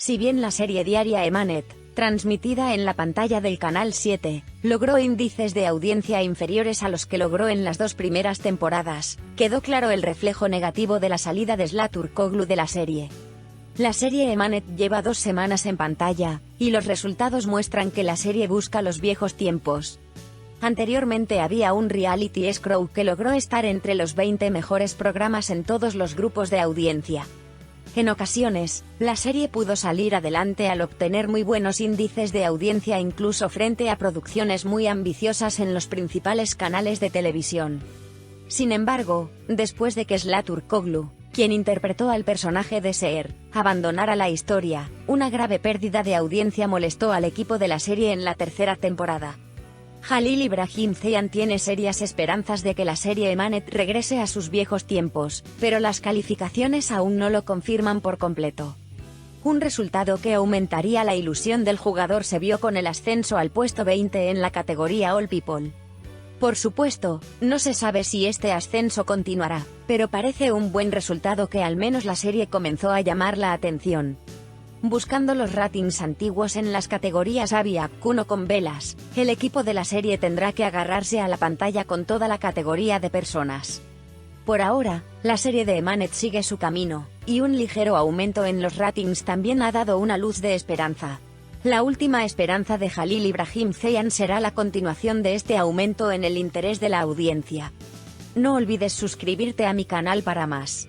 Si bien la serie diaria Emanet, transmitida en la pantalla del Canal 7, logró índices de audiencia inferiores a los que logró en las dos primeras temporadas, quedó claro el reflejo negativo de la salida de Slatur Koglu de la serie. La serie Emanet lleva dos semanas en pantalla, y los resultados muestran que la serie busca los viejos tiempos. Anteriormente había un reality Scrow que logró estar entre los 20 mejores programas en todos los grupos de audiencia. En ocasiones, la serie pudo salir adelante al obtener muy buenos índices de audiencia incluso frente a producciones muy ambiciosas en los principales canales de televisión. Sin embargo, después de que Slatur Koglu, quien interpretó al personaje de Seer, abandonara la historia, una grave pérdida de audiencia molestó al equipo de la serie en la tercera temporada. Jalil Ibrahim Zeyan tiene serias esperanzas de que la serie Emanet regrese a sus viejos tiempos, pero las calificaciones aún no lo confirman por completo. Un resultado que aumentaría la ilusión del jugador se vio con el ascenso al puesto 20 en la categoría All People. Por supuesto, no se sabe si este ascenso continuará, pero parece un buen resultado que al menos la serie comenzó a llamar la atención. Buscando los ratings antiguos en las categorías Avia, Kuno con velas, el equipo de la serie tendrá que agarrarse a la pantalla con toda la categoría de personas. Por ahora, la serie de Emanet sigue su camino, y un ligero aumento en los ratings también ha dado una luz de esperanza. La última esperanza de Jalil Ibrahim Zeyan será la continuación de este aumento en el interés de la audiencia. No olvides suscribirte a mi canal para más.